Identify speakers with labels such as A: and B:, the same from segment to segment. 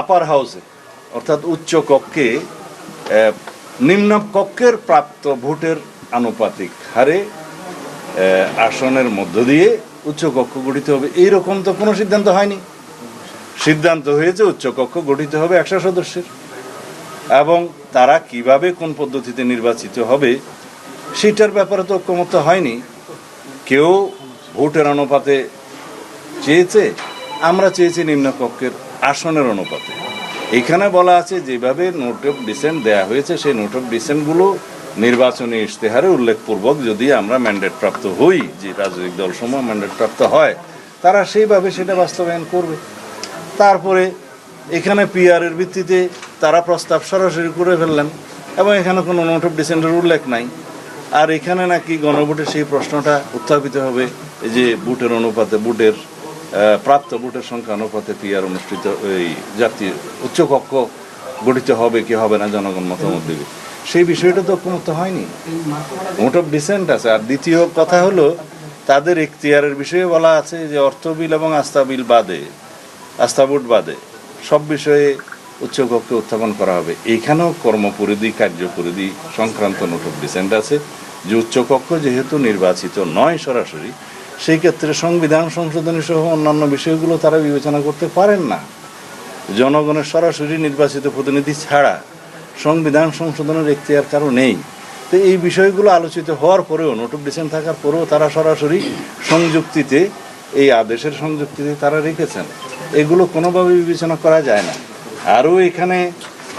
A: আপার হাউসে অর্থাৎ উচ্চ কক্ষে নিম্ন কক্ষের প্রাপ্ত ভোটের আনুপাতিক হারে আসনের মধ্য দিয়ে উচ্চ কক্ষ গঠিত হবে। এইরকম তো কোনো সিদ্ধান্ত হয়নি। সিদ্ধান্ত হয়েছে উচ্চ কক্ষ গঠিত হবে একশো সদস্যের। এবং তারা কীভাবে কোন পদ্ধতিতে নির্বাচিত হবে, সেটার ব্যাপারে তো ঐক্যমত হয়নি। কেউ ভোটের অনুপাতে চেয়েছে, আমরা চেয়েছি নিম্নকক্ষের আসনের অনুপাতে। এখানে বলা আছে, যেভাবে নোট অফ ডিসেন্ট দেয়া হয়েছে, সেই নোট অফ ডিসেন্টগুলো নির্বাচনী ইশতেহারে উল্লেখপূর্বক যদি আমরা ম্যান্ডেট প্রাপ্ত হই, যে রাজনৈতিক দলসমূহ ম্যান্ডেট প্রাপ্ত হয়, তারা সেইভাবে সেটা বাস্তবায়ন করবে। তারপরে এখানে পিআরের ভিত্তিতে তারা প্রস্তাব সরাসরি করে ফেললেন, এবং এখানে কোনো নোট অফ ডিসেন্টের উল্লেখ নাই। আর এখানে নাকি গণভোটে সেই প্রশ্নটা উত্থাপিত হবে যে বুটের অনুপাতে বুটের প্রাপ্ত ভোটের সংখ্যা অনুপাতে পিআর অনুষ্ঠিত, এই জাতীয় উচ্চকক্ষ গঠিত হবে কি হবে না জনগণ মতামত দেবে। সেই বিষয়টা তো ঐক্যমত হয়নি। মোট অফ ডিসেন্ট আছে। আর দ্বিতীয় কথা হলো, তাদের এখতিয়ারের বিষয়ে বলা আছে যে অর্থ বিল এবং আস্থা বিল বাদে, আস্থা ভোট বাদে, সব বিষয়ে উচ্চকক্ষে উত্থাপন করা হবে। এইখানেও কর্মপরিধি, কার্যপরিধি সংক্রান্ত নোট অফ ডিসেন্ট আছে। যে উচ্চকক্ষ যেহেতু নির্বাচিত নয় সরাসরি সেই ক্ষেত্রে সংবিধান সংশোধনী সহ অন্যান্য বিষয়গুলো তারা বিবেচনা করতে পারেন না। জনগণের সরাসরি নির্বাচিত প্রতিনিধি ছাড়া সংবিধান সংশোধনের এখতিয়ার কারও নেই। তো এই বিষয়গুলো আলোচিত হওয়ার পরেও নোট অফ থাকার পরেও তারা সরাসরি সংযুক্তিতে, এই আদেশের সংযুক্তিতে তারা রেখেছেন। এগুলো কোনোভাবে বিবেচনা করা যায় না। আরও এখানে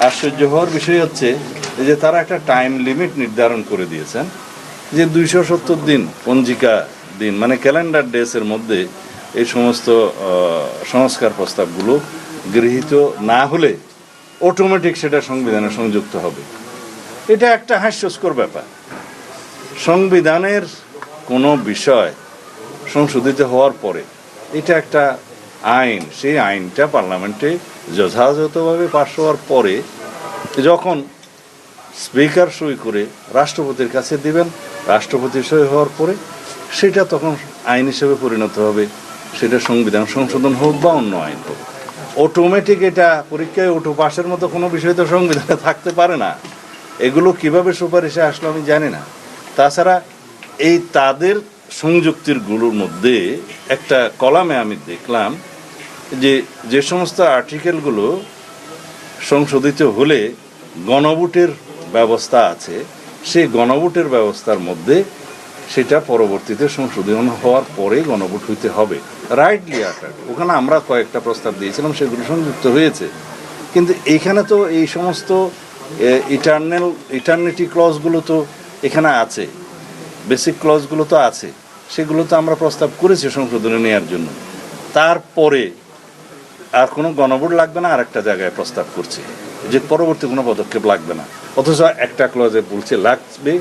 A: আশ্চর্য হওয়ার বিষয় হচ্ছে যে তারা একটা টাইম লিমিট নির্ধারণ করে দিয়েছেন যে দুইশো সত্তর দিন পঞ্জিকা দিন মানে ক্যালেন্ডার ডেসের মধ্যে এই সমস্ত সংস্কার প্রস্তাবগুলো গৃহীত না হলে অটোমেটিক সেটা সংবিধানে সংযুক্ত হবে। এটা একটা হাস্যস্কর ব্যাপার। সংবিধানের কোনো বিষয় সংশোধিত হওয়ার পরে এটা একটা আইন, সেই আইনটা পার্লামেন্টে যথাযথভাবে পাশ হওয়ার পরে যখন স্পিকার সই করে রাষ্ট্রপতির কাছে দিবেন, রাষ্ট্রপতি সই হওয়ার পরে সেটা তখন আইন হিসেবে পরিণত হবে, সেটা সংবিধান সংশোধন হোক বা অন্য আইন হোক। অটোমেটিক এটা পরীক্ষায় ওটো পাশের মতো কোনো বিষয় তো সংবিধানে থাকতে পারে না। এগুলো কীভাবে সুপারিশে আসলো আমি জানি না। তাছাড়া এই তাদের সংযুক্তিরগুলোর মধ্যে একটা কলামে আমি দেখলাম যে যে সমস্ত আর্টিকেলগুলো সংশোধিত হলে গণভোটের ব্যবস্থা আছে। সেই গণভোটের ব্যবস্থার মধ্যে সেটা পরবর্তীতে সংশোধন হওয়ার পরে গণভোট হইতে হবে। রাইটলি আটার ওখানে আমরা কয়েকটা প্রস্তাব দিয়েছিলাম, সেগুলো সংযুক্ত হয়েছে। কিন্তু এখানে তো এই সমস্ত ইটার্নাল ইটার্নিটি ক্লজগুলো তো এখানে আছে। বেসিক ক্লজগুলো তো আছে। সেগুলো তো আমরা প্রস্তাব করেছি সংশোধনে নেওয়ার জন্য। তারপরে আর কোনো গণভোট লাগবে না আর একটা জায়গায় প্রস্তাব করছে। যে পরবর্তী কোনো পদক্ষেপ লাগবে না। অথচ একটা ক্লজে বলছে লাগবে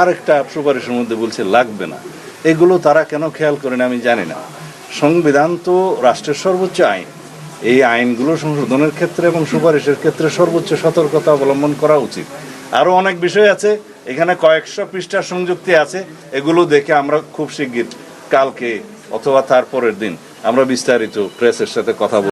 A: আর একটা সুপারিশের মধ্যে বলছে লাগবে না। এগুলো তারা কেন খেয়াল করে না আমি জানি না। সংবিধান তো রাষ্ট্রের সর্বোচ্চ আইন। এই আইনগুলো সংশোধনের ক্ষেত্রে এবং সুপারিশের ক্ষেত্রে সর্বোচ্চ সতর্কতা অবলম্বন করা উচিত। আরও অনেক বিষয় আছে, এখানে কয়েকশো পৃষ্ঠার সংযুক্তি আছে, এগুলো দেখে আমরা খুব শিগগির কালকে অথবা তার পরের দিন আমরা বিস্তারিত প্রেসের সাথে কথা